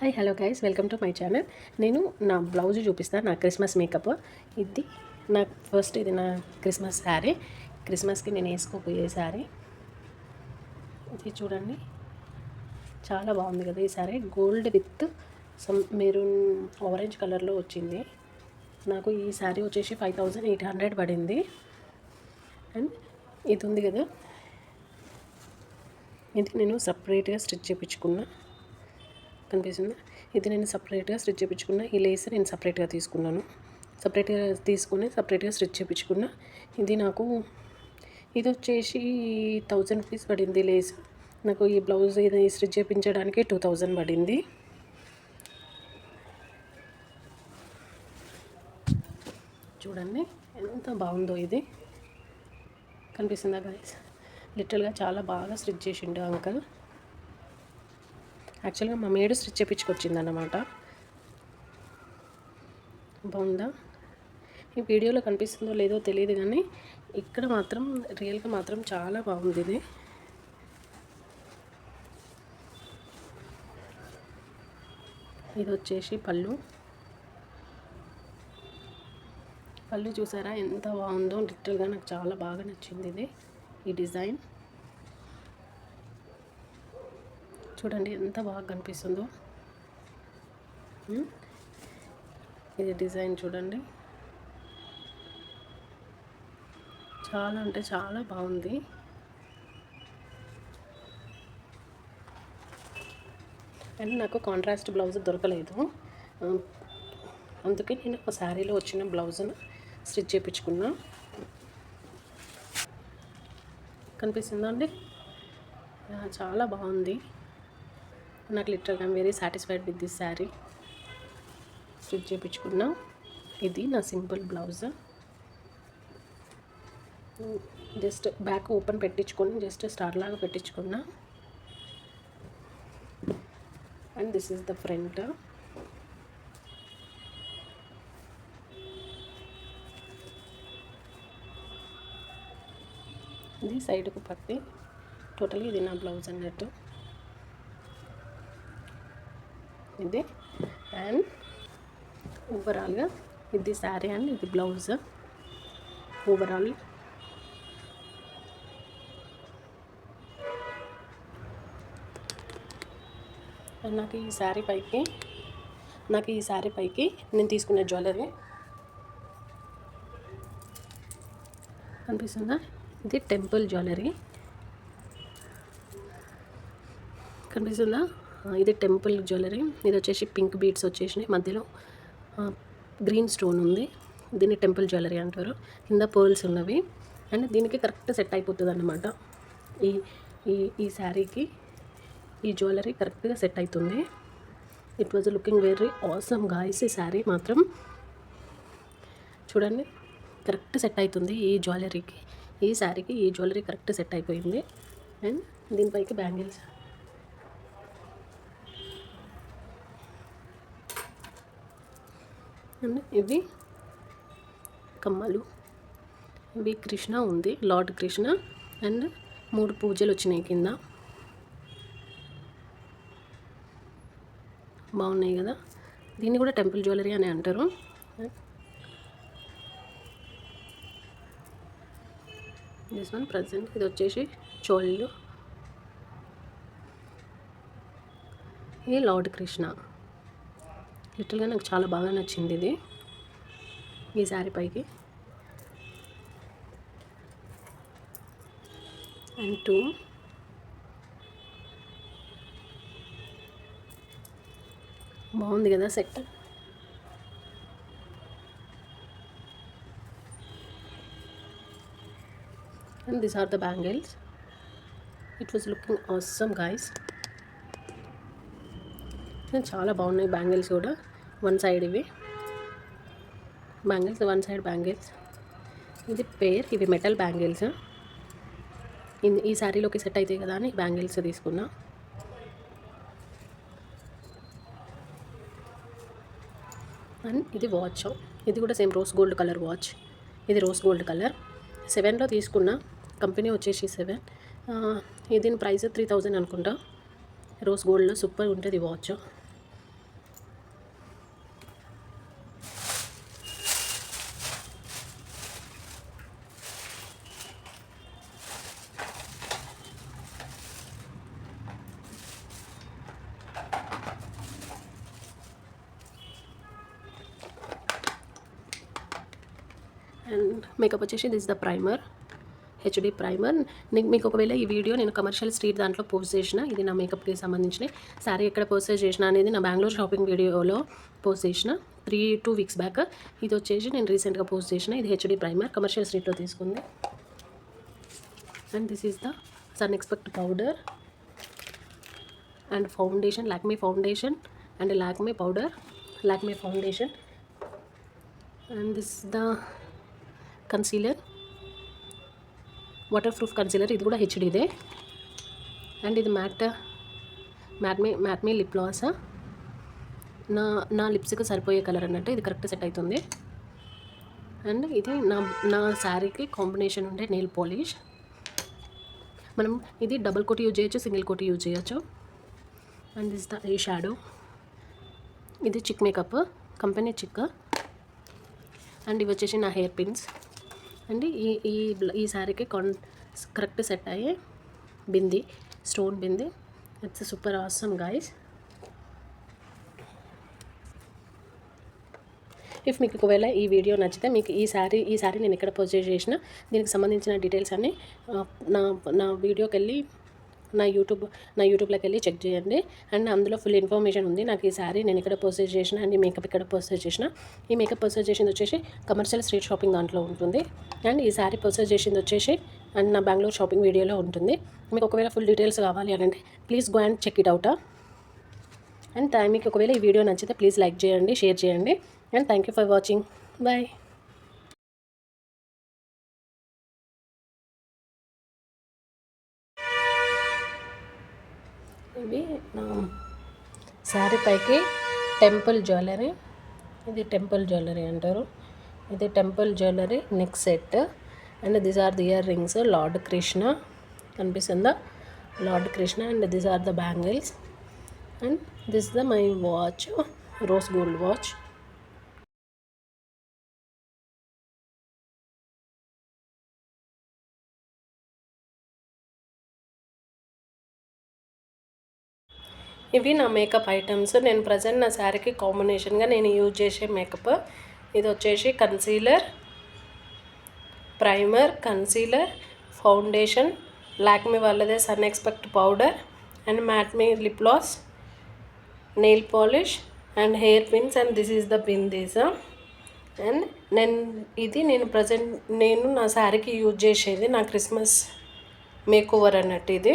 Hi hello guys welcome to my channel. నేను నా blouse చూపిస్తాను నా క్రిస్మస్ మేకప్. ఇది నా ఫస్ట్ ఇది నా క్రిస్మస్ శారీ. క్రిస్మస్కి నేను వేసుకోపోయే శారీ. ఇది చూడండి. చాలా బాగుంది కదా ఈ sari. Gold with some maroon orange కలర్లో వచ్చింది. నాకు ఈ శారీ వచ్చేసి ఫైవ్ థౌజండ్ ఎయిట్ హండ్రెడ్ పడింది. అండ్ ఇది ఉంది కదా. ఇది నేను సపరేట్గా స్టిచ్ చేయించుకున్నా కనిపిస్తుందా. ఇది నేను సపరేట్గా స్టిచ్ చేయించుకున్నా ఈ లేస్ నేను సపరేట్గా తీసుకున్నాను. సపరేట్గా తీసుకుని సపరేట్గా స్టిచ్ చేయించుకున్న ఇది నాకు ఇది వచ్చేసి థౌజండ్ రూపీస్ పడింది లేస్ నాకు ఈ బ్లౌజ్ ఇది స్టిచ్ చేయించడానికి టూ థౌజండ్ పడింది. చూడండి ఎంత బాగుందో ఇది. కనిపిస్తుందా గాయస్ లిటరల్గా చాలా బాగా స్టిచ్ చేసిండు అంకల్ యాక్చువల్గా మా మేడు స్టిచ్ చేయించుకొచ్చింది అన్నమాట బాగుందా? ఈ వీడియోలో కనిపిస్తుందో లేదో తెలియదు కానీ ఇక్కడ మాత్రం రియల్గా మాత్రం చాలా బాగుంది ఇది. ఇది వచ్చేసి పళ్ళు. పళ్ళు చూసారా? ఎంత బాగుందో లిటరల్గా నాకు చాలా బాగా నచ్చింది ఇది ఈ డిజైన్. చూడండి ఎంత బాగా కనిపిస్తుందో. ఇది డిజైన్ చూడండి. చాలా అంటే చాలా బాగుంది. అండ్ నాకు కాంట్రాస్ట్ బ్లౌజ్ దొరకలేదు. అందుకే నేను ఒక శారీలో వచ్చిన బ్లౌజ్ను స్టిచ్ చేయించుకున్నా కనిపిస్తుందా అండి? చాలా బాగుంది. నాకు లిటరల్గా very satisfied with this sari stitch చేయించుకున్నా ఇది నా simple blouse. Just back open పెట్టించుకొని జస్ట్ స్టార్ లాగా పెట్టించుకున్నా. And this is the front ఇది సైడ్కు పట్టి. టోటల్ ఇది నా బ్లౌజ్ అన్నట్టు. ఇది. అండ్ ఓవరాల్గా ఇది శారీ అండ్ ఇది బ్లౌజ్ ఓవరాల్ అండ్ నాకు ఈ శారీ పైకి నాకు ఈ శారీ పైకి నేను తీసుకునే జ్యువెలరీ కనిపిస్తుందా ఇది టెంపుల్ జ్యువెలరీ కనిపిస్తుందా? ఇది టెంపుల్ జ్యువెలరీ. ఇది వచ్చేసి పింక్ బీడ్స్ వచ్చేసినాయి మధ్యలో. గ్రీన్ స్టోన్ ఉంది. దీన్ని టెంపుల్ జ్యువెలరీ అంటారు. కింద పర్ల్స్ ఉన్నవి. అండ్ దీనికి కరెక్ట్ సెట్ అయిపోతుంది అన్నమాట ఈ ఈ ఈ శారీకి ఈ జ్యువెలరీ కరెక్ట్గా సెట్ అవుతుంది it was looking very awesome guys ఈ శారీ మాత్రం. చూడండి. కరెక్ట్ సెట్ అవుతుంది ఈ జ్యువెలరీకి. ఈ శారీకి ఈ జ్యువెలరీ కరెక్ట్ సెట్ అయిపోయింది. అండ్ దీనిపైకి బ్యాంగిల్స్. ఇవి కమ్మలు. ఇవి కృష్ణ ఉంది లార్డ్ కృష్ణ. అండ్ మూడు పూజలు వచ్చినాయి కింద. బాగున్నాయి కదా? దీన్ని కూడా టెంపుల్ జ్యువెలరీ అని అంటారు. దిస్ వన్ ప్రజెంట్ ఇది వచ్చేసి చోళ్ళు. ఇది లార్డ్ కృష్ణ. లిటిల్గా నాకు చాలా బాగా నచ్చింది ఇది. ఈ శారీ పైకి. అండ్ టూ బాగుంది కదా set? And this are the bangles it was looking awesome guys చాలా బాగున్నాయి బ్యాంగిల్స్ కూడా. వన్ సైడ్ ఇవి. Bangles one side bangles. ఇది పేర్ ఇవి మెటల్ బ్యాంగిల్స్. ఇది ఈ శారీలోకి సెట్ అవుతాయి కదా అని బ్యాంగిల్స్ తీసుకున్నా. అండ్ ఇది వాచ్. ఇది కూడా same rose gold colour watch. ఇది రోజ్ గోల్డ్ కలర్. సెవెన్లో తీసుకున్నా. కంపెనీ వచ్చేసి సెవెన్. దీని ప్రైస్ త్రీ థౌజండ్ అనుకుంటా. రోజ్ గోల్డ్లో సూపర్ ఉంటుంది వాచ్. మేకప్ వచ్చేసి this the primer HD primer మీకు ఒకవేళ ఈ వీడియో నేను కమర్షియల్ స్ట్రీట్ దాంట్లో పోస్ట్ చేసిన ఇది నా మేకప్కి సంబంధించిన శారీ ఎక్కడ పోస్ట్ చేసిన అనేది నా బెంగళూరు షాపింగ్ వీడియోలో పోస్ట్ చేసిన త్రీ టూ వీక్స్ బ్యాక్ ఇది వచ్చేసి నేను రీసెంట్గా పోస్ట్ చేసిన ఇది హెచ్డి ప్రైమర్ కమర్షియల్ స్ట్రీట్లో తీసుకుంది. And this is the sun expert powder and foundation Lakme foundation and Lakme powder Lakme foundation and this the concealer waterproof concealer ఇది కూడా హెచ్డిదే అండ్ ఇది matte matte me matte me lip gloss నా నా లిప్స్కి సరిపోయే colour అన్నట్టు ఇది correct set అవుతుంది అండ్ ఇది నా నా శారీకి కాంబినేషన్ ఉండే నెయిల్ పాలిష్ మనం ఇది డబుల్ కోట్ యూజ్ చేయొచ్చు సింగిల్ కోట్ యూజ్ చేయొచ్చు. అండ్ దిస్ ద ఈ షాడో ఇది chic makeup company chic and ఇవి వచ్చేసి నా హెయిర్ పిన్స్ అండ్ ఈ ఈ ఈ శారీకి కాన్ కరెక్ట్ సెట్ అయ్యే bindi stone bindi. It's super awesome guys if మీకు ఒకవేళ ఈ వీడియో నచ్చితే మీకు ఈ శారీ ఈ శారీ నేను ఎక్కడ పర్చేజ్ చేసిన దీనికి సంబంధించిన డీటెయిల్స్ అన్నీ నా నా వీడియోకి వెళ్ళి నా యూట్యూబ్ నా యూట్యూబ్లోకి వెళ్ళి చెక్ చేయండి. అండ్ అందులో ఫుల్ ఇన్ఫర్మేషన్ ఉంది. నాకు ఈ శారీ నేను ఇక్కడ పర్చేజ్ చేసిన అండ్ ఈ మేకప్ ఇక్కడ పర్చేజ్ చేసిన. ఈ మేకప్ పర్చేజ్ చేసింది వచ్చేసి కమర్షియల్ స్ట్రీట్ షాపింగ్ దాంట్లో ఉంటుంది. అండ్ ఈ శారీ పర్చేజ్ చేసింది వచ్చేసి అండ్ నా బెంగళూరు షాపింగ్ వీడియోలో ఉంటుంది. మీకు ఒకవేళ ఫుల్ డీటెయిల్స్ కావాలి అని అంటే please go and check it out and మీకు ఒకవేళ ఈ వీడియో నచ్చితే ప్లీజ్ లైక్ చేయండి షేర్ చేయండి. And thank you for watching. Bye. ఇవి నా శారీ పైకి టెంపుల్ జ్యువెలరీ. ఇది టెంపుల్ జ్యువెలరీ అంటారు. ఇది temple jewellery neck set. And this are the earrings Lord Krishna. కనిపిస్తుందా? Lord Krishna and this are the bangles. And this the my watch rose gold watch. ఇవి నా makeup items నేను present నా శారీకి కాంబినేషన్గా నేను యూజ్ చేసే మేకప్ ఇది వచ్చేసి concealer primer concealer foundation Lakme వాళ్ళదే sun expert powder and matte me lip gloss nail polish and hair pins and this is the pin these and నేను ఇది నేను ప్రజెంట్ నేను నా శారీకి యూజ్ చేసేది నా క్రిస్మస్ మేకోవర్ అన్నట్టు ఇది.